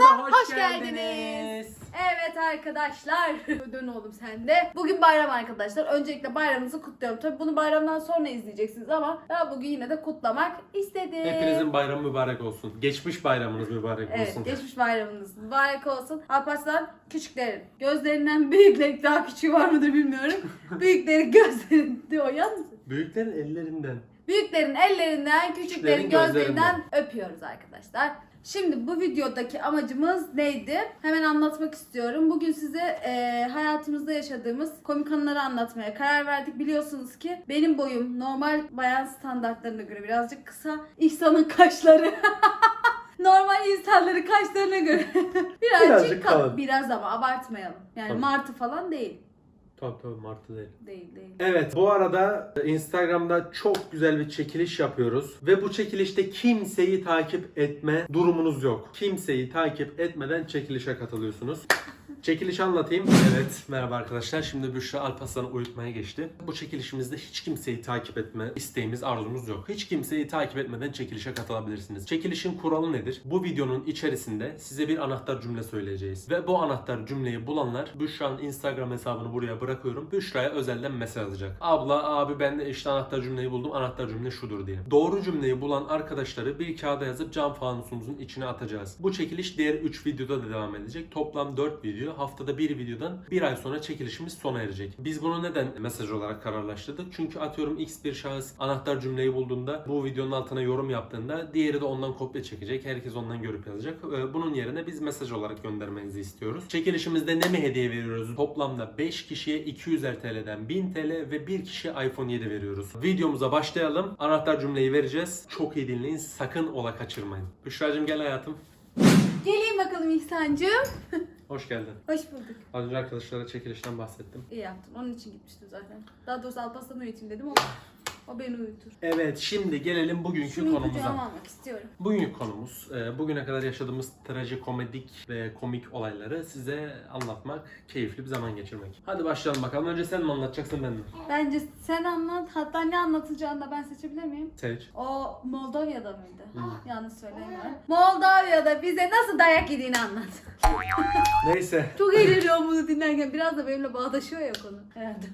Kanalımıza hoş, hoş geldiniz. geldiniz. Evet arkadaşlar. Dön oğlum sen de. Bugün bayram arkadaşlar. Öncelikle bayramınızı kutluyorum. Tabii bunu bayramdan sonra izleyeceksiniz ama ben bugün yine de kutlamak istedim. Hepinizin bayramı mübarek olsun. Geçmiş bayramınız mübarek Evet, olsun. geçmiş bayramınız mübarek olsun. Alparslan küçüklerin gözlerinden büyükleri daha küçüğü var mıdır bilmiyorum. büyüklerin gözlerinde o yalnız. Büyüklerin ellerinden. Büyüklerin ellerinden, küçüklerin Küçüklerin gözlerinden öpüyoruz arkadaşlar. Şimdi bu videodaki amacımız neydi? Hemen anlatmak istiyorum. Bugün size e, hayatımızda yaşadığımız komik anıları anlatmaya karar verdik. Biliyorsunuz ki benim boyum normal bayan standartlarına göre birazcık kısa. İhsan'ın kaşları normal insanların kaşlarına göre birazcık, Birazcık kalın. Biraz ama abartmayalım. Yani Tabii. martı falan değil. Tabii tabii martı değil. Değil değil. Evet bu arada Instagram'da çok güzel bir çekiliş yapıyoruz. Ve bu çekilişte kimseyi takip etme durumunuz yok. Kimseyi takip etmeden çekilişe katılıyorsunuz. Çekilişi anlatayım. Evet merhaba arkadaşlar. Şimdi Büşra Alparslan'ı uyutmaya geçti. Bu çekilişimizde hiç kimseyi takip etme isteğimiz, arzumuz yok. Hiç kimseyi takip etmeden çekilişe katılabilirsiniz. Çekilişin kuralı nedir? Bu videonun içerisinde size bir anahtar cümle söyleyeceğiz. Ve bu anahtar cümleyi bulanlar Büşra'nın Instagram hesabını buraya bırakıyorum. Büşra'ya özelden mesaj yazacak. Abla abi ben de işte anahtar cümleyi buldum. Anahtar cümle şudur diye. Doğru cümleyi bulan arkadaşları bir kağıda yazıp cam fanusumuzun içine atacağız. Bu çekiliş diğer 3 videoda da devam edecek. Toplam 4 video. Haftada bir videodan bir ay sonra çekilişimiz sona erecek. Biz bunu neden mesaj olarak kararlaştırdık? Çünkü atıyorum X bir şahıs anahtar cümleyi bulduğunda bu videonun altına yorum yaptığında diğeri de ondan kopya çekecek. Herkes ondan görüp yazacak. Ee, Bunun yerine biz mesaj olarak göndermenizi istiyoruz. Çekilişimizde ne mi hediye veriyoruz? Toplamda 5 kişiye 200 TL'den 1000 TL ve 1 kişiye iPhone 7 veriyoruz. Videomuza başlayalım. Anahtar cümleyi vereceğiz. Çok iyi dinleyin. Sakın ola kaçırmayın. Büşra'cığım gel hayatım. Geleyim bakalım İhsan'cığım. Hoş geldin. Hoş bulduk. Az önce arkadaşlara çekilişten bahsettim. İyi yaptın. Onun için gitmiştim zaten. Daha doğrusu Alparslan'ı uyutayım dedim ama o beni uyutur. Evet şimdi gelelim bugünkü Şunu kucağıma konumuza. almak istiyorum. Bugünkü konumuz e, bugüne kadar yaşadığımız trajikomedik ve komik olayları size anlatmak, keyifli bir zaman geçirmek. Hadi başlayalım bakalım. Önce sen mi anlatacaksın ben mi? Bence sen anlat. Hatta ne anlatacağını da ben seçebilir miyim? Seç. O Moldova'da mıydı? Hı. Yanlış söylemiyorum. Moldova'da bize nasıl dayak yediğini anlat. Neyse. Çok eğleniyorum bunu dinlerken. Biraz da benimle bağdaşıyor ya konu. Herhalde.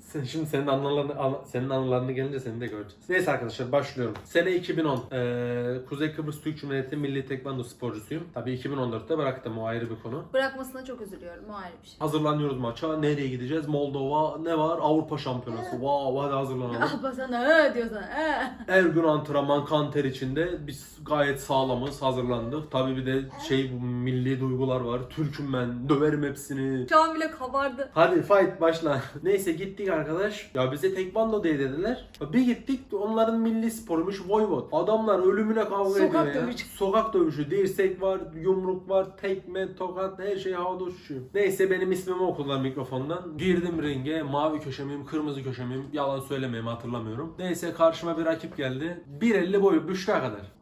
Sen, şimdi senin anılarını, an- senin anılarını gelince seni de göreceğiz. Neyse arkadaşlar başlıyorum. Sene 2010. Ee, Kuzey Kıbrıs Türk Cumhuriyeti Milli Tekvando sporcusuyum. Tabii 2014'te bıraktım o ayrı bir konu. Bırakmasına çok üzülüyorum. O ayrı bir şey. Hazırlanıyoruz maça. Nereye gideceğiz? Moldova ne var? Avrupa Şampiyonası. Wow, hadi hazırlanalım. Alparslan he diyor sana. He. Her gün antrenman kan ter içinde biz gayet sağlamız hazırlandık. Tabii bir de şey bu milli duygular var. Türk'üm ben döverim hepsini. Şu an bile kabardı. Hadi fight başla. Neyse gittik arkadaş. Ya bize tekvando diye dediler. Bir gittik onların milli sporuymuş voyvod. Adamlar ölümüne kavga Sokak ediyor ya. dövüşü. Sokak dövüşü. Dirsek var, yumruk var, tekme, tokat her şey havada uçuşuyor. Neyse benim ismimi okudular mikrofondan. Girdim ringe. Mavi köşe miyim, kırmızı köşe miyim? Yalan söylemeyeyim hatırlamıyorum. Neyse karşıma bir rakip geldi. 1.50 boyu Büşra kadar.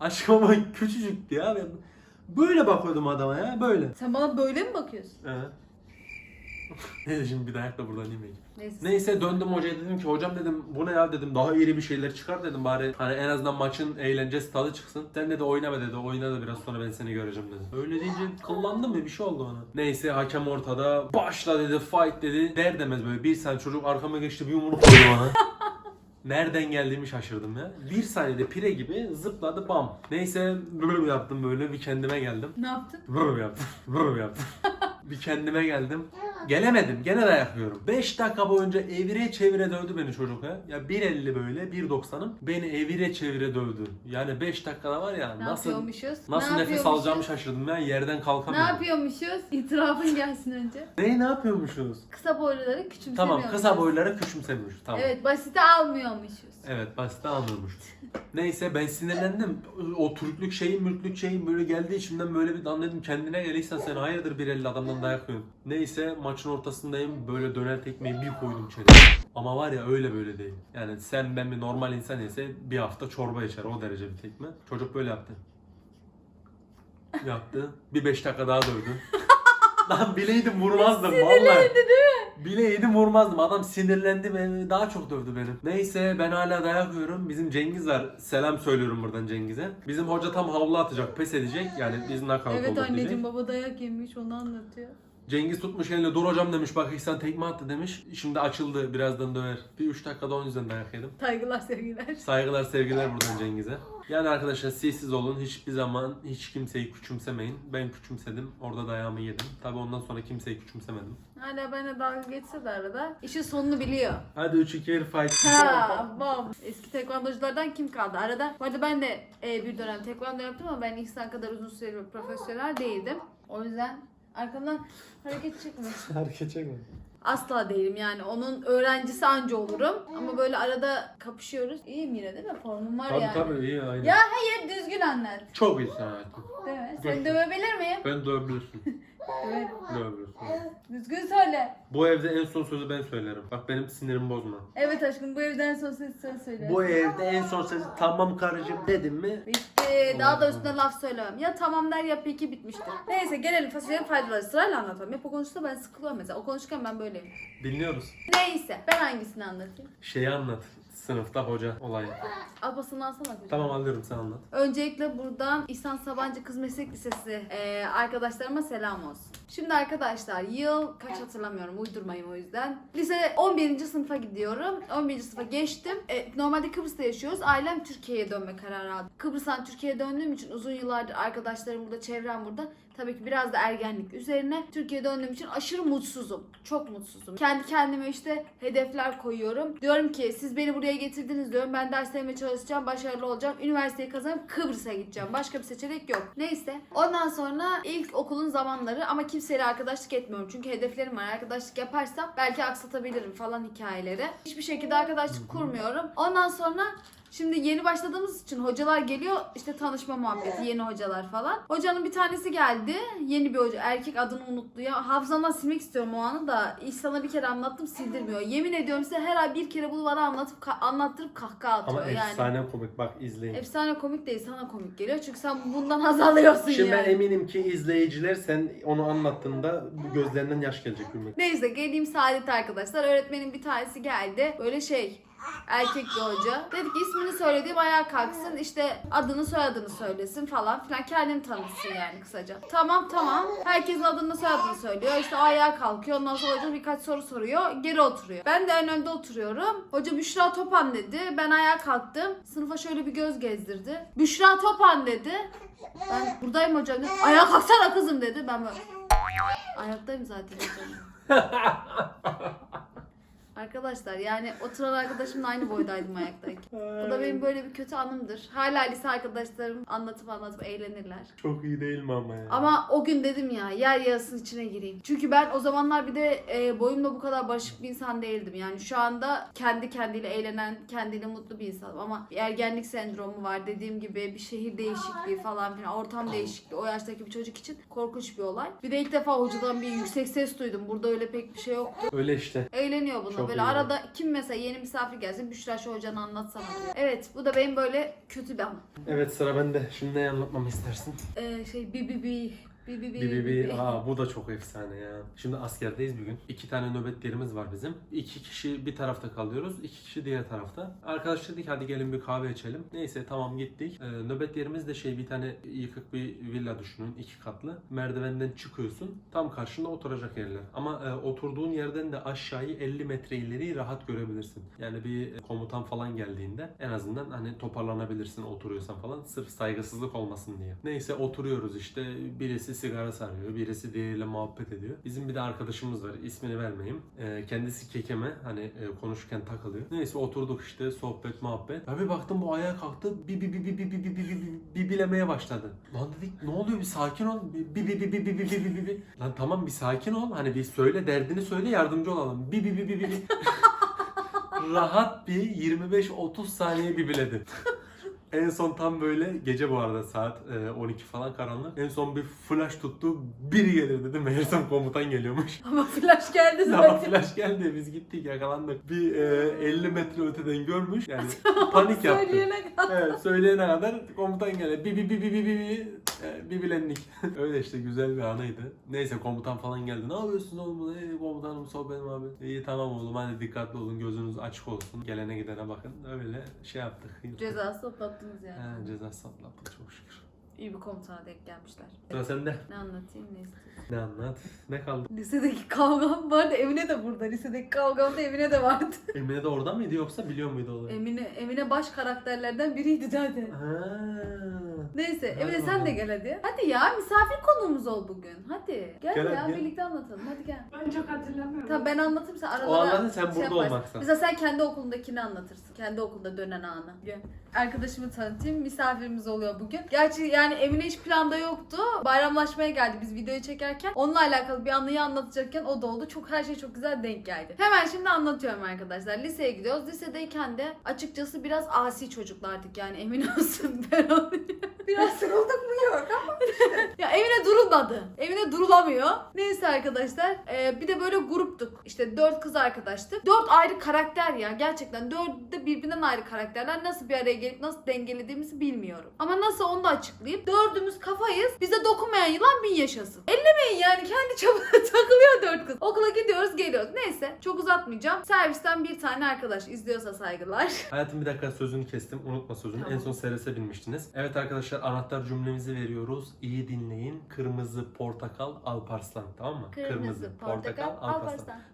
Aşkım ama küçücüktü ya. Ben böyle bakıyordum adama ya böyle. Sen bana böyle mi bakıyorsun? Evet. Neyse şimdi bir dayak da buradan yemeyeyim. Neyse. Neyse döndüm hocaya dedim ki hocam dedim bu ne ya dedim daha iri bir şeyler çıkar dedim bari hani en azından maçın eğlencesi tadı çıksın. Sen dedi oynama dedi oyna da biraz sonra ben seni göreceğim dedi. Öyle deyince kullandım mı bir şey oldu bana. Neyse hakem ortada başla dedi fight dedi. Der demez böyle bir saniye çocuk arkama geçti bir yumruk koydu bana. Nereden geldiğimi şaşırdım ya. Bir saniyede pire gibi zıpladı bam. Neyse böyle yaptım böyle bir kendime geldim. Ne yaptın? Vurum yaptım. Vurum yaptım. bir kendime geldim. Gelemedim. Gene dayak yiyorum. 5 dakika boyunca evire çevire dövdü beni çocuk ha. Ya 1.50 böyle 1.90'ım. Beni evire çevire dövdü. Yani 5 dakikada var ya Ne nasıl yapıyormuşuz? nasıl ne nefes yapıyormuşuz? alacağımı şaşırdım ya. Yerden Ne kalkamıyorum. yapıyormuşuz? İtirafın gelsin önce. Ne ne yapıyormuşuz? Kısa boyluları küçümsemiyormuşuz. Tamam kısa boyları küçümsemiş. Tamam. Evet basite almıyormuşuz. Evet basite almıyormuş. Neyse ben sinirlendim. O Türklük şeyin, mülklük şeyin böyle geldi içimden böyle bir anladım kendine geliysen sen hayırdır bir elli adamdan dayak yiyorsun. Neyse maçın ortasındayım böyle döner tekmeyi bir koydum içeri. Ama var ya öyle böyle değil. Yani sen ben bir normal insan ise bir hafta çorba içer o derece bir tekme. Çocuk böyle yaptı. Yaptı. Bir beş dakika daha dövdü. Lan bileydim vurmazdım Sinirlendi vallahi. değil mi? Bileydim vurmazdım. Adam sinirlendi beni daha çok dövdü benim. Neyse ben hala dayak yiyorum. Bizim Cengiz var. Selam söylüyorum buradan Cengiz'e. Bizim hoca tam havlu atacak, pes edecek. Yani biz knockout Evet olduk anneciğim diyecek. baba dayak yemiş onu anlatıyor. Cengiz tutmuş eline dur hocam demiş bak İhsan tekme attı demiş. Şimdi açıldı birazdan döver. Bir 3 dakikada onun yüzünden dayak yedim. Saygılar sevgiler. Saygılar sevgiler buradan Cengiz'e. Yani arkadaşlar sessiz olun. Hiçbir zaman hiç kimseyi küçümsemeyin. Ben küçümsedim. Orada dayağımı yedim. Tabi ondan sonra kimseyi küçümsemedim. Hala benimle dalga geçse de arada işin sonunu biliyor. Hadi 3 2 1 fight. Ha, bam. Eski tekvandoculardan kim kaldı arada? Bu arada ben de e, bir dönem tekvando yaptım ama ben İhsan kadar uzun süreli profesyonel değildim. O yüzden arkamdan hareket çekme. Hareket çekme. Asla değilim yani onun öğrencisi anca olurum. Ama böyle arada kapışıyoruz. İyiyim yine değil mi? Formum var Tabii yani. tabii iyi aynen. Ya hayır düzgün anlat. Çok iyisin hayatım. Değil mi? Seni dövebilir miyim? Ben dövebilirsin. Evet. Düzgün söyle. Bu evde en son sözü ben söylerim. Bak benim sinirimi bozma. Evet aşkım bu evden son ses sen söyle. Bu evde en son sözü tamam karıcığım dedim mi? Bitti. Daha da üstüne laf söylemem. Ya tamam der ya peki bitmiştir. Neyse gelelim fasulyenin faydaları. Sırayla anlatalım. Hep o konuşsa ben sıkılıyorum mesela. O konuşurken ben böyleyim. Dinliyoruz. Neyse ben hangisini anlatayım? Şeyi anlat. Sınıfta hoca olayı. Ablasını alsana. kocam. Tamam alıyorum sen anlat. Öncelikle buradan İhsan Sabancı Kız Meslek Lisesi e, arkadaşlarıma selam olsun. Şimdi arkadaşlar yıl kaç hatırlamıyorum uydurmayın o yüzden. Lise 11. sınıfa gidiyorum. 11. sınıfa geçtim. E, normalde Kıbrıs'ta yaşıyoruz. Ailem Türkiye'ye dönme kararı aldı. Kıbrıs'tan Türkiye'ye döndüğüm için uzun yıllardır arkadaşlarım burada, çevrem burada. Tabii ki biraz da ergenlik üzerine Türkiye'ye döndüğüm için aşırı mutsuzum. Çok mutsuzum. Kendi kendime işte hedefler koyuyorum. Diyorum ki siz beni buraya getirdiniz diyorum. Ben derslerime çalışacağım, başarılı olacağım. Üniversiteyi kazanıp Kıbrıs'a gideceğim. Başka bir seçenek yok. Neyse. Ondan sonra ilk okulun zamanları ama kimseyle arkadaşlık etmiyorum. Çünkü hedeflerim var. Arkadaşlık yaparsam belki aksatabilirim falan hikayeleri. Hiçbir şekilde arkadaşlık kurmuyorum. Ondan sonra Şimdi yeni başladığımız için hocalar geliyor işte tanışma muhabbeti yeni hocalar falan. Hocanın bir tanesi geldi yeni bir hoca erkek adını unuttu ya hafızamdan silmek istiyorum o anı da ilk sana bir kere anlattım sildirmiyor. Yemin ediyorum size her ay bir kere bunu bana anlatıp anlattırıp kahkaha atıyor Ama yani. efsane komik bak izleyin. Efsane komik değil sana komik geliyor çünkü sen bundan haz alıyorsun Şimdi yani. ben eminim ki izleyiciler sen onu anlattığında gözlerinden yaş gelecek gülmek. Neyse geleyim Saadet arkadaşlar. Öğretmenin bir tanesi geldi. Böyle şey erkek bir hoca. Dedi ki ismini söylediğim ayağa kalksın işte adını soyadını söylesin falan filan kendini tanıtsın yani kısaca. Tamam tamam. Herkesin adını soyadını söylüyor. İşte ayağa kalkıyor. Ondan sonra hoca birkaç soru soruyor. Geri oturuyor. Ben de en önde oturuyorum. Hoca Büşra Topan dedi. Ben ayağa kalktım. Sınıfa şöyle bir göz gezdirdi. Büşra Topan dedi. Ben buradayım hocam dedim. Ayağa kalksana kızım dedi. Ben böyle ayaktayım zaten hocam. Arkadaşlar yani oturan arkadaşımla aynı boydaydım ayaktayken. Bu da benim böyle bir kötü anımdır. Hala lise arkadaşlarım anlatıp anlatıp eğlenirler. Çok iyi değil mi ama ya? Ama o gün dedim ya yer yarasının içine gireyim. Çünkü ben o zamanlar bir de e, boyumda bu kadar barışık bir insan değildim. Yani şu anda kendi kendiyle eğlenen, kendiyle mutlu bir insanım. Ama bir ergenlik sendromu var. Dediğim gibi bir şehir değişikliği falan filan. Ortam değişikliği. O yaştaki bir çocuk için korkunç bir olay. Bir de ilk defa hocadan bir yüksek ses duydum. Burada öyle pek bir şey yoktu. Öyle işte. Eğleniyor buna. Çok böyle iyi. arada kim mesela yeni misafir gelsin Büşra şu hocanı anlatsana diyor. Evet bu da benim böyle kötü bir anım. Evet sıra bende. Şimdi ne anlatmamı istersin? Ee, şey bi bi bi bi bi bi Bir bir bi bir. bi. Aa bu da çok efsane ya. Şimdi askerdeyiz bir gün. İki tane nöbetlerimiz var bizim. İki kişi bir tarafta kalıyoruz. iki kişi diğer tarafta. Arkadaş dedik hadi gelin bir kahve içelim. Neyse tamam gittik. Ee, nöbetlerimiz de şey bir tane yıkık bir villa düşünün. iki katlı. Merdivenden çıkıyorsun. Tam karşında oturacak yerler. Ama e, oturduğun yerden de aşağıyı 50 metre ileri rahat görebilirsin. Yani bir komutan falan geldiğinde en azından hani toparlanabilirsin oturuyorsan falan. Sırf saygısızlık olmasın diye. Neyse oturuyoruz işte. Birisi sigara sarıyor. Birisi diğeriyle muhabbet ediyor. Bizim bir de arkadaşımız var. ismini vermeyeyim. Ee, kendisi kekeme. Hani e, konuşurken takılıyor. Neyse oturduk işte sohbet muhabbet. Ya bir baktım bu ayağa kalktı. Bir bir bir bir bir bir bir bir bir bir bilemeye başladı. Lan dedik ne oluyor bir sakin ol. Bir bir bir bir bir bir bir bir bir bir. Lan tamam bir sakin ol. Hani bir söyle derdini söyle yardımcı olalım. Bir bir bir bir bir bir. Rahat bir 25-30 saniye bibiledi. En son tam böyle gece bu arada saat e, 12 falan karanlık. En son bir flash tuttu. Biri gelir dedi. Meğersem komutan geliyormuş. Ama flash geldi Ama zaten. flash geldi biz gittik yakalandık. Bir e, 50 metre öteden görmüş. Yani panik yaptı. Söyleyene kadar. Evet söyleyene kadar komutan geldi. Bi bi bi bi bi bi bi. Bir bilenlik. Öyle işte güzel bir anıydı. Neyse komutan falan geldi. Ne yapıyorsun oğlum? Ee, komutanım sağ benim abi. İyi tamam oğlum hadi dikkatli olun gözünüz açık olsun. Gelene gidene bakın. Öyle şey yaptık. Cezası toplattınız yani. He, cezası atlattık çok şükür. İyi bir komutana denk gelmişler. Sıra sende. Ne anlatayım ne istiyorsun? Ne anlat? Ne kaldı? Lisedeki kavgam vardı. Emine de burada. Lisedeki kavgam da Emine de vardı. Emine de orada mıydı yoksa biliyor muydu olayı? Emine Emine baş karakterlerden biriydi zaten. Ha. Neyse Hadi Emine sen bakalım. de gel hadi. Hadi ya misafir konuğumuz ol bugün. Hadi. Gel, Gel, ya gel. birlikte anlatalım. Hadi gel. Ben çok hatırlamıyorum. Tamam ben anlatayım sen aralara O anladın sen şey burada yaparsın. olmaksan. Mesela sen kendi okulundakini anlatırsın. Kendi okulda dönen anı. Gel. Arkadaşımı tanıtayım. Misafirimiz oluyor bugün. Gerçi yani Emine hiç planda yoktu. Bayramlaşmaya geldi biz videoyu çekerken. Onunla alakalı bir anıyı anlatacakken o da oldu. Çok her şey çok güzel denk geldi. Hemen şimdi anlatıyorum arkadaşlar. Liseye gidiyoruz. Lisedeyken de açıkçası biraz asi çocuklardık yani emin olsun ben onu. Biraz sıkıldık mı yok ama. Ya evine durulmadı. Evine durulamıyor. Neyse arkadaşlar. e, bir de böyle gruptuk. İşte dört kız arkadaştık. Dört ayrı karakter ya. Gerçekten dört de birbirinden ayrı karakterler. Nasıl bir araya gelip nasıl dengelediğimizi bilmiyorum. Ama nasıl onu da açıklayayım. Dördümüz kafayız. Bize dokunmayan yılan bin yaşasın. Ellemeyin yani. Kendi çabuk takılıyor dört kız. Okula gidiyoruz geliyoruz. Neyse çok uzatmayacağım. Servisten bir tane arkadaş izliyorsa saygılar. Hayatım bir dakika sözünü kestim. Unutma sözünü. Tamam. En son SRS'e binmiştiniz. Evet arkadaşlar anahtar cümlemizi veriyoruz. İyi dinleyin. Kırmızı portakal Alparslan. Tamam mı?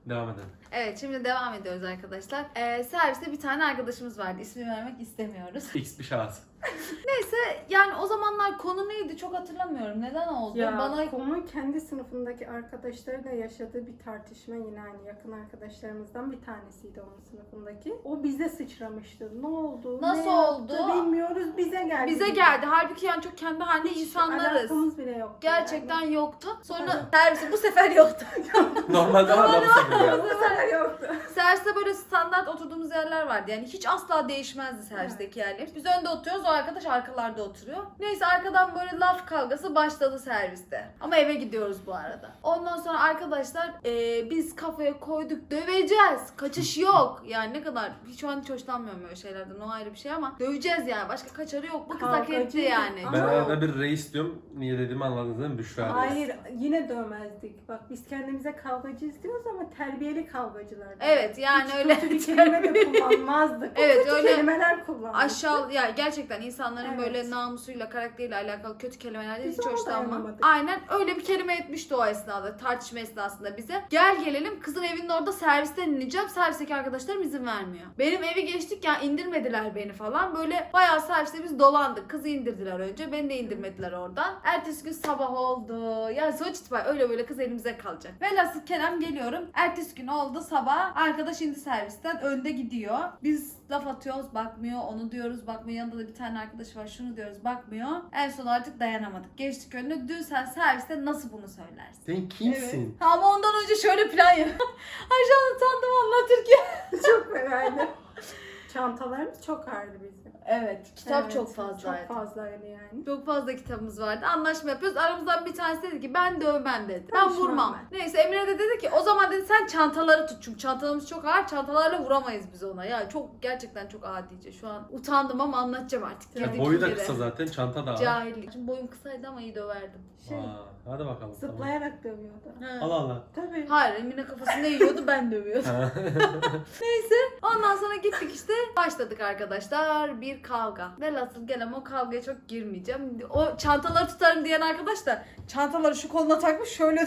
Devam edelim. Evet şimdi devam ediyoruz arkadaşlar. Ee, serviste bir tane arkadaşımız vardı. İsmi vermek istemiyoruz. X bir şahıs. Neyse yani o zamanlar konu neydi çok hatırlamıyorum. Neden oldu? Ya Bana konu kendi sınıfındaki arkadaşlarıyla yaşadığı bir tartışma yine aynı yakın arkadaşlarımızdan bir tanesiydi onun sınıfındaki. O bize sıçramıştı. Ne oldu? Nasıl ne oldu? Yaptı, bilmiyoruz. Bize geldi. bize geldi. Halbuki yani çok kendi halinde Hiç insanlarız. Alakamız bile yoktu. Gerçekten yani. yoktu. Sonra serviste bu sefer yoktu. Normalde var da bu sefer ya. Bu sefer yoktu. Serviste böyle standart oturduğumuz yerler vardı. Yani hiç asla değişmezdi servisteki yerler. Biz önde oturuyoruz, o arkadaş arkalarda oturuyor. Neyse arkadan böyle laf kavgası başladı serviste. Ama eve gidiyoruz bu arada. Ondan sonra arkadaşlar eee, biz kafaya koyduk döveceğiz. Kaçış yok. Yani ne kadar hiç şu an hiç hoşlanmıyorum böyle şeylerden. O ayrı bir şey ama döveceğiz yani. Başka kaçarı yok. Bu kız hak etti yani. Ben arada bir reis diyorum. Niye dediğimi anladınız değil mi Büşra? reis? Hayır yine dövmezdik. Bak biz kendimize kavgacıyız diyoruz ama terbiyeli kavgacılar. Evet yani Hiç öyle kötü bir kelime de kullanmazdık. Evet, kötü öyle kelimeler kullandık. aşağı ya gerçekten insanların Evet. böyle namusuyla karakteriyle alakalı kötü kelimelerden Biz hiç hoşlanmam. Aynen öyle bir kelime etmişti o esnada tartışma esnasında bize. Gel gelelim kızın evinin orada servisten ineceğim. Servisteki arkadaşlarım izin vermiyor. Benim evi geçtik ya indirmediler beni falan. Böyle bayağı serviste biz dolandık. Kızı indirdiler önce. Beni de indirmediler oradan. Ertesi gün sabah oldu. Yani sonuç itibariyle öyle böyle kız elimize kalacak. Velhasıl Kerem geliyorum. Ertesi gün oldu sabah. Arkadaş indi servisten önde gidiyor. Biz laf atıyoruz bakmıyor. Onu diyoruz bakmıyor. Yanında da bir tane arkadaş var. Şunu diyoruz bakmıyor. En son artık dayanamadık. Geçtik önüne. Dün sen serviste nasıl bunu söylersin? Sen kimsin? Ama ondan önce şöyle plan yap. Ay şu an utandım anlatırken. çok fenaydı. Çantalarımız çok ağırdı bizim. Evet. Kitap Evet, çok fazlaydı. Çok fazlaydı yani. Çok fazla kitabımız vardı. Anlaşma yapıyoruz. Aramızdan bir tanesi dedi ki ben dövmem dedi. Ben Karışmam vurmam. Neyse Emre de dedi ki o zaman dedi sen çantaları tut. Çünkü çantalarımız çok ağır. Çantalarla vuramayız biz ona. Ya çok gerçekten çok adice. Şu an utandım ama anlatacağım artık. Ya Girdik boyu da yere. kısa zaten çanta da ağır. Cahillik. Şimdi boyum kısaydı ama iyi döverdim. Şey, Aa, hadi bakalım. tamam. zıplayarak dövüyordu. Ha. Allah Allah. Tabii. Hayır Emine kafasında yiyordu ben dövüyordum. Ha. Ondan sonra gittik işte başladık arkadaşlar bir kavga. Velhasıl gelem o kavgaya çok girmeyeceğim. O çantaları tutarım diyen arkadaş da çantaları şu koluna takmış şöyle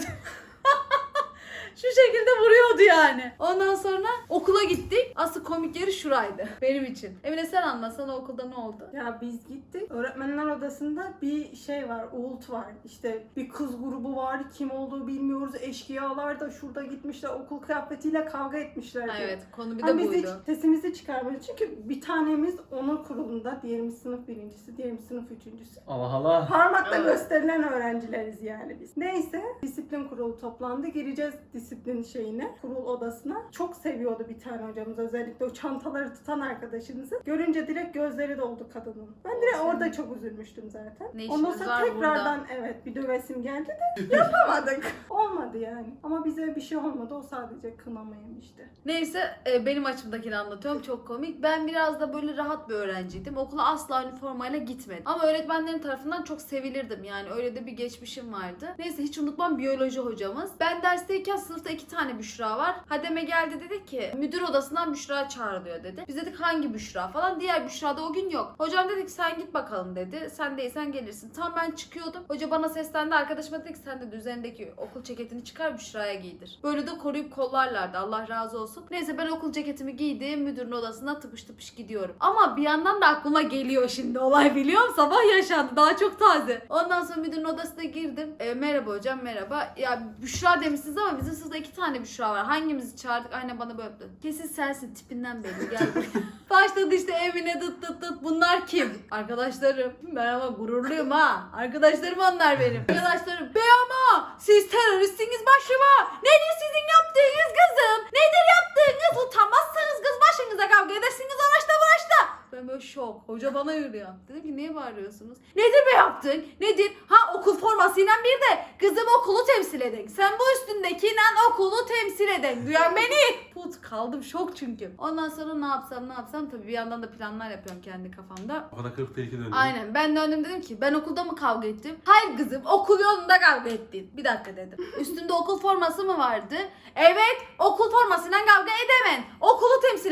şu şekilde vuruyordu yani. Ondan sonra okula gittik. Asıl komik yeri şuraydı benim için. Emine sen anlatsana okulda ne oldu? Ya biz gittik. Öğretmenler odasında bir şey var, uğult var. İşte bir kız grubu var, kim olduğu bilmiyoruz. Eşkıyalar da şurada gitmişler, okul kıyafetiyle kavga etmişler. Evet konu bir de Hani biz buydu. hiç sesimizi çıkarmıyoruz. Çünkü bir tanemiz onun kurulunda, diğerimiz sınıf birincisi, diğerimiz sınıf üçüncüsü. Allah Allah. Parmakla Evet. gösterilen öğrencileriz yani biz. Neyse, disiplin kurulu toplandı. Gireceğiz disiplin şeyine, kurul odasına. Çok seviyordu bir tane hocamız. Özellikle o çantaları tutan arkadaşımızı. Görünce direkt gözleri doldu kadının. Ben direkt orada çok üzülmüştüm zaten. Ne Ondan sonra var tekrardan evet bir dövesim geldi de yapamadık. Olmadı yani. Ama bize bir şey olmadı. O sadece kınama yemişti. Neyse e, benim açımdakini anlatıyorum çok komik. Ben biraz da böyle rahat bir öğrenciydim. Okula asla üniformayla gitmedim. Ama öğretmenlerim tarafından çok sevilirdim yani öyle de bir geçmişim vardı. Neyse hiç unutmam biyoloji hocamız. Ben dersteyken sınıfta iki tane Büşra var. Hademe geldi dedi ki müdür odasından Büşra çağrılıyor dedi. Biz dedik hangi Büşra falan. Diğer Büşra da o gün yok. Hocam dedi ki sen git bakalım dedi. Sen değilsen gelirsin. Tam ben çıkıyordum. Hoca bana seslendi. Arkadaşıma dedi ki sen de üzerindeki okul ceketini çıkar Büşra'ya giydir. Böyle de koruyup kollarlardı. Allah razı olsun. Neyse ben okul ceketimi giydim. Müdürün odasına tıpış tıpış gidiyorum. Ama bir yandan da aklıma geliyor şimdi olay biliyor musun? Sabah yaşandı. Daha çok taze. Ondan sonra müdürün odasına girdim. E, merhaba hocam merhaba. Ya Büşra demişsiniz ama bizim sınıfta iki tane Büşra var. Hangimizi çağırdık? Aynen bana böyle yaptı. Kesin sensin tipinden belli gel buraya. Başladı işte Emine dıt dıt dıt. Bunlar kim? Arkadaşlarım. Ben ama gururluyum ha. Arkadaşlarım onlar benim. Arkadaşlarım. Be ama siz teröristiniz başıma. Nedir sizin yaptığınız kızım? Nedir yaptığınız? Utanmazsınız kız başınıza kavga edersiniz uğraşta bulaşta. Ben böyle şok. Hoca bana yürüyor. Dedim ki niye bağırıyorsunuz? Nedir be yaptın? Nedir? Ha okul formasıyla bir de kızım okulu temsil edin. Sen bu üstündekiyle okulu temsil edin. Duyan beni. Put kaldım şok çünkü. Ondan sonra ne yapsam ne yapsam tabii bir yandan da planlar yapıyorum kendi kafamda. Kadar 40 tehlikeli döndü. Aynen ben döndüm dedim ki ben okulda mı kavga ettim? Hayır kızım okul yolunda kavga ettin. Bir dakika dedim. Üstünde okul forması mı vardı? Evet okul formasıyla kavga edemem.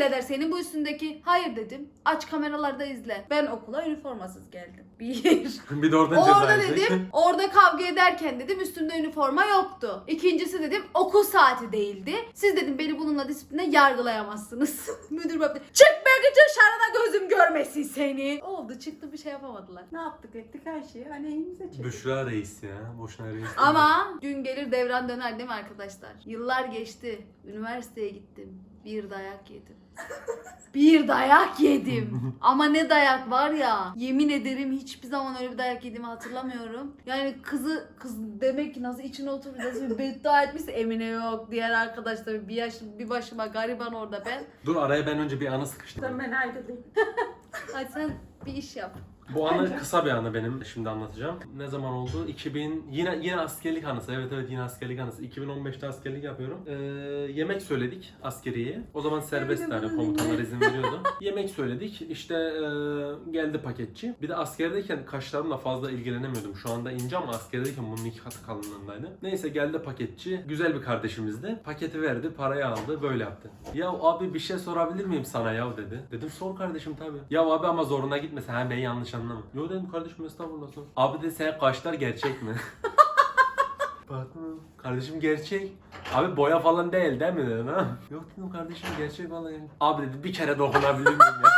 Eder senin bu üstündeki. Hayır dedim. Aç kameralarda izle. Ben okula üniformasız geldim. Bir. bir de oradan ceza Orada yiyecek. dedim orada kavga ederken dedim üstümde üniforma yoktu. İkincisi dedim okul saati değildi. Siz dedim beni bununla disipline yargılayamazsınız. Müdür böyle çık be dışarıda gözüm görmesin seni. Oldu çıktı bir şey yapamadılar. Ne yaptık ettik her şeyi aleyhimize çevirdik. Büşra reis ya. Boşuna reis. Ama gün gelir devran döner değil mi arkadaşlar? Yıllar geçti. Üniversiteye gittim. Bir dayak yedim. Bir dayak yedim. Ama ne dayak var ya. Yemin ederim hiçbir zaman öyle bir dayak yediğimi hatırlamıyorum. Yani kızı kız demek ki nasıl içine oturmuş nasıl bir beddua etmişse Emine yok. Diğer arkadaşlar bir yaş bir başıma gariban orada ben. Dur araya ben önce bir anı sıkıştırayım. Ben ayrılayım. Hadi sen bir iş yap. Bu anı kısa bir anı benim. Şimdi anlatacağım. Ne zaman oldu? 2000 yine yine askerlik anısı. Evet evet yine askerlik anısı. 2015'te askerlik yapıyorum. Ee, yemek söyledik askeriye. O zaman serbest yani komutanlar izin veriyordu. yemek söyledik. İşte ee, geldi paketçi. Bir de askerdeyken kaşlarımla fazla ilgilenemiyordum. Şu anda ince ama askerdeyken bunun iki katı kalınlığındaydı. Neyse geldi paketçi. Güzel bir kardeşimizdi. Paketi verdi, parayı aldı, böyle yaptı. Ya abi bir şey sorabilir miyim sana ya dedi. Dedim sor kardeşim tabi. Ya abi ama zoruna gitmesin. Ha ben yanlış anlama. Yo dedim kardeşim estağfurullah. Abi de senin kaşlar gerçek mi? Baktım kardeşim gerçek. Abi boya falan değil değil mi dedim ha? Yok dedim kardeşim gerçek vallahi. Abi dedi bir kere dokunabilir miyim ya?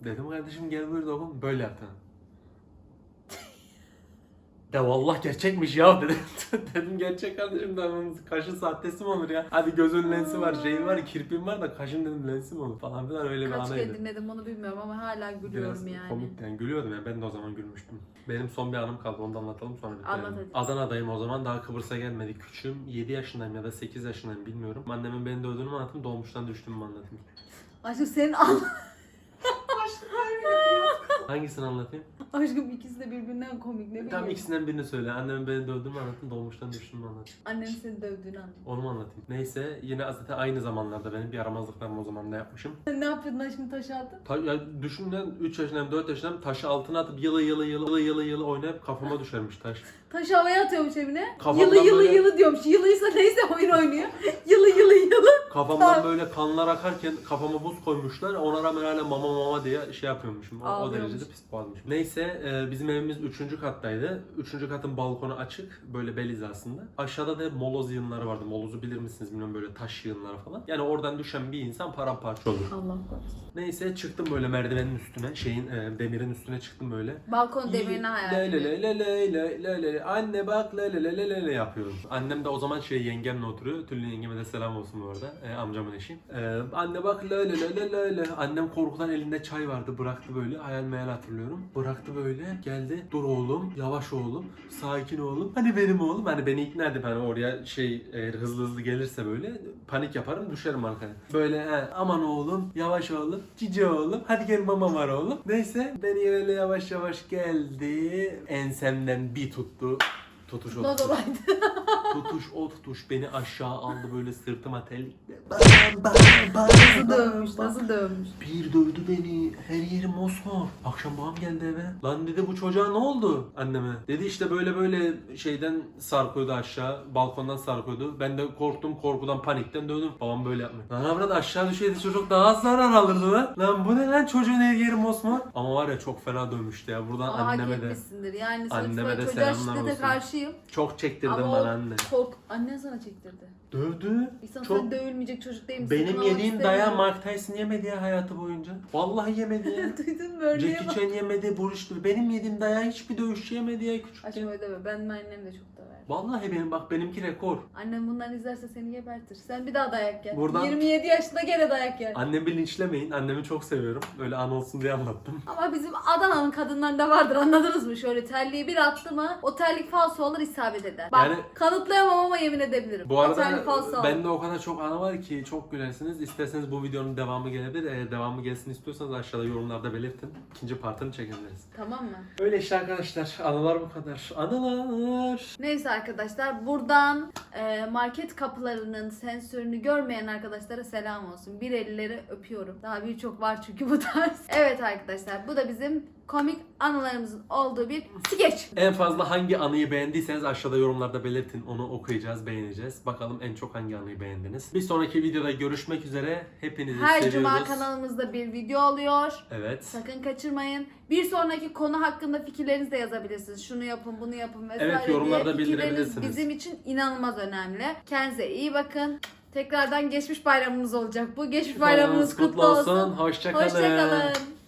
dedim kardeşim gel buyur dokun. Böyle yaptı. De vallahi gerçekmiş ya dedim. dedim gerçek kardeşim tamam kaşın sahtesi mi olur ya? Hadi gözün lensi var şeyin var kirpin var da kaşın dedim lensi mi olur falan filan öyle bir Kaç anaydı. kere dinledim onu bilmiyorum ama hala gülüyorum Biraz yani. komik yani gülüyordum yani ben de o zaman gülmüştüm. Benim son bir anım kaldı onu da anlatalım sonra bitirelim. Anlat hadi. Adana'dayım o zaman daha Kıbrıs'a gelmedik küçüğüm 7 yaşındayım ya da 8 yaşındayım bilmiyorum. Annemin beni dövdüğünü mü anlatayım doğmuştan düştüğümü mü anlatayım? Aşkım senin an Hangisini anlatayım? Aşkım ikisi de birbirinden komik ne bileyim. Tamam ikisinden birini söyle. Annemin beni dövdüğünü mü anlatayım doğmuştan düştüğümü mü anlatayım? Annenin seni dövdüğünü anlat. Onu mu anlatayım? Neyse yine zaten aynı zamanlarda benim bir yaramazlıklarımı o zaman da yapmışım. Sen ne yapıyordun aşkım taşı attın? Ta, ya düşünden 3 yaşındayım 4 yaşındayım taşı altına atıp yılı yılı yılı yılı yılı yılı oynayıp kafama düşermiş taş. Taşı havaya atıyormuş evine. Kafamdan yılı yılı böyle- yılı diyormuş. Yılıysa neyse oyun oynuyor. yılı yılı yılı. Kafamdan Tamam. böyle kanlar akarken kafama buz koymuşlar. Ona rağmen hala mama mama diye şey yapıyormuşum. O, o Ağlıyormuş. derecede pis boğazmışım. Neyse e, bizim evimiz 3. kattaydı. 3. katın balkonu açık. Böyle bel hizasında. Aşağıda da hep moloz yığınları vardı. Molozu bilir misiniz bilmiyorum böyle taş yığınları falan. Yani oradan düşen bir insan paramparça olur. Allah korusun. Neyse çıktım böyle merdivenin üstüne. Şeyin e, demirin üstüne çıktım böyle. Balkon demirini hayal Le le le le le le le le Anne bak le le le le le yapıyorum. Annem de o zaman şey yengemle oturuyor. Tülin yengeme de selam olsun bu arada. Ee, amcamın eşi. Ee, anne bak le le le le le. Annem korkudan elinde çay vardı bıraktı böyle. Hayal meyal hatırlıyorum. Bıraktı böyle geldi. Dur oğlum yavaş oğlum sakin oğlum. Hani benim oğlum hani beni ikna edip hani oraya şey eğer hızlı hızlı gelirse böyle panik yaparım düşerim arkaya. Böyle he, aman oğlum yavaş oğlum cici oğlum hadi gel mama var oğlum. Neyse beni öyle yavaş yavaş geldi. Ensemden bir tuttu. Tutuş o Ne tutuş. Tutuş o tutuş beni aşağı aldı böyle sırtıma terlikle. Nasıl dövmüş? Nasıl dövmüş? Bir dövdü beni. Her yerim mosmor. Akşam babam geldi eve. Lan dedi bu çocuğa ne oldu anneme? Dedi işte böyle böyle şeyden sarkıyordu aşağı. Balkondan sarkıyordu. Ben de korktum korkudan panikten dövdüm. Babam böyle yapmıyor. Lan avrat aşağı düşeydi çocuk daha az zarar alırdı lan. Lan bu ne lan çocuğun her yeri mosmor. Ama var ya çok fena dövmüştü ya. Buradan Aa, anneme de. Yani Anneme de selamlar olsun. karşıyım. Çok çektirdin Ama bana anne. kork... Annen sana çektirdi. Dövdü. İnsan Çok sen dövülmeyecek çocuk değil misin? benim yediğim istemiyorum. dayağı Mark Tyson yemedi ya hayatı boyunca. Vallahi yemedi ya. Duydun mu örneğe Jackie bak. Chan yemedi, Bruce Lee. Benim yediğim dayağı hiçbir dövüşçü yemedi ya küçükken. Aşkım öyle deme. Ben annem de çok döver. Vallahi benim bak benimki rekor. Annem bundan izlerse seni gebertir. Sen bir daha dayak yer. Buradan- 27 yaşında gene dayak yer. Annemi linçlemeyin. Annemi çok seviyorum. Öyle an olsun diye anlattım. Ama bizim Adana'nın kadınlarında vardır anladınız mı? Şöyle terliği bir attı mı o terlik falso olur isabet eder. Bak Yani- kanıtlayamam ama yemin edebilirim. Bu o terlik arada falso. bende o kadar çok anı var ki çok gülersiniz. İsterseniz bu videonun devamı gelebilir. Eğer devamı gelsin istiyorsanız aşağıda yorumlarda belirtin. İkinci partını çekebiliriz. Tamam mı? Öyle işte arkadaşlar. Anılar bu kadar. Anılar. Neyse arkadaşlar buradan e, market kapılarının sensörünü görmeyen arkadaşlara selam olsun. Bir elleri öpüyorum. Daha birçok var çünkü bu tarz. Evet arkadaşlar bu da bizim komik anılarımızın olduğu bir skeç. En fazla hangi anıyı beğendiyseniz aşağıda yorumlarda belirtin. Onu okuyacağız, beğeneceğiz. Bakalım en çok hangi anıyı beğendiniz. Bir sonraki videoda görüşmek üzere. Hepinizi Her seviyoruz. cuma kanalımızda bir video oluyor. Evet. Sakın kaçırmayın. Bir sonraki konu hakkında fikirlerinizi de yazabilirsiniz. Şunu yapın, bunu yapın vesaire Evet, yorumlarda diye. Fikirleriniz bildirebilirsiniz. bizim için inanılmaz önemli. Kendinize iyi bakın. Tekrardan geçmiş bayramımız olacak bu. Geçmiş bayramınız kutlu olsun. Hoşçakalın. Hoşçakalın.